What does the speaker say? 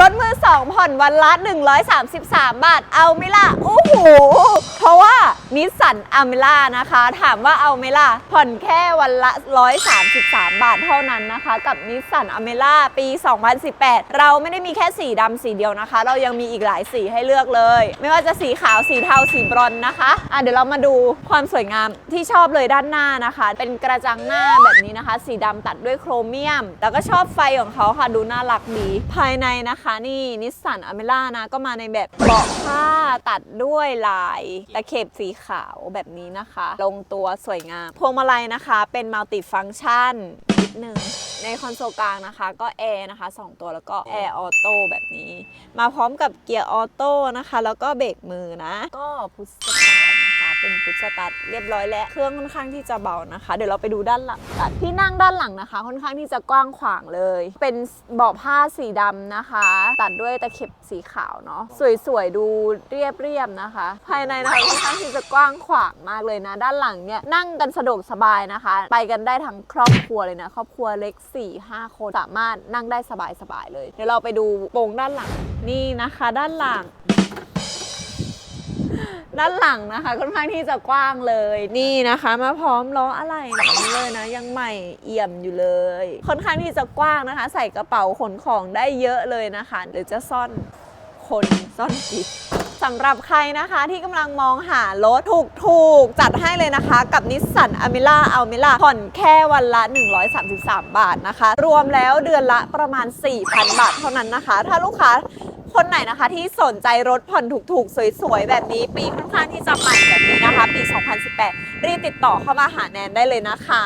รถมือสองผ่อนวันละ 133 บาท เอาไหมล่ะโอ้โหเพราะว่า นิสสันอเมล่านะคะ ถามว่าเอาไหมล่ะ ผ่อนแค่วันละ 133 บาทเท่านั้นนะคะ กับนิสสันอเมล่าปี 2018 เราไม่ได้มีแค่สีดำสีเดียวนะคะ เรายังมีอีกหลายสีให้เลือกเลย ไม่ว่าจะสีขาวสีเทาสีบรอนซ์นะคะอะเดี๋ยวเรามาดูความสวยงามที่ชอบเลยด้านหน้านะคะ เป็นกระจังหน้าแบบนี้นะคะ สีดำตัดด้วยโครเมียม แล้วก็ชอบไฟของเขาค่ะดูน่ารักดี ภายในนะคะนี่นิสสันอเมล่านะก็มาในแบบเบาะผ้าตัดด้วยลายตะเข็บสีขาวแบบนี้นะคะ ลงตัวสวยงาม พวงมาลัยนะคะเป็นมัลติฟังก์ชันนิดนึงในคอนโซลกลางนะคะ ก็แอร์นะคะ 2 ตัวแล้วก็แอร์ออโต้แบบนี้ มาพร้อมกับเกียร์ออโต้นะคะ แล้วก็เบรกมือนะ ก็พุชสตาร์ทนะคะ เป็นพุชสตาร์ทเรียบร้อยแล้ว เครื่องค่อนข้างที่จะเบานะคะ เดี๋ยวเราไปดูด้านหลังกันที่นั่งด้านหลังนะคะ ค่อนข้างที่จะกว้างขวางเลย เป็นเบาะผ้าสีดำนะคะ ตัดด้วยตะเข็บสีขาวเนาะสวยๆดูเรียบๆนะคะ ภายในนะคะค่อนข้างที่จะกว้างขวางมากเลยนะ ด้านหลังเนี่ยนั่งกันสะดวกสบายนะคะ ไปกันได้ทั้งครอบครัวเลยนะครอบครัวเล็ก 4-5 คนสามารถนั่งได้สบายๆเลย เดี๋ยวเราไปดูโปรงด้านหลังนี่นะคะ ด้านหลัง ด้านหลังนะคะ ค่อนข้างที่จะกว้างเลยนี่นะคะ มาพร้อมล้ออะไรแบบนี้เลยนะ ยังใหม่เอี่ยมอยู่เลย ค่อนข้างที่จะกว้างนะคะ ใส่กระเป๋าขนของได้เยอะเลยนะคะหรือจะซ่อนคนซ่อนจิตสำหรับใครนะคะที่กำลังมองหารถถูกๆ จัดให้เลยนะคะกับนิสสันอเมล่าอัลเมล่าผ่อนแค่วันละ 133 บาทนะคะ รวมแล้วเดือนละประมาณ 4,000 บาทเท่านั้นนะคะ ถ้าลูกค้า คนไหนนะคะ ที่สนใจรถผ่อนถูกๆ สวยๆ แบบนี้ปีค่อนข้างที่จะใหม่แบบนี้นะคะ ปี 2018 รีบติดต่อเข้ามาหาแนนได้เลยนะคะ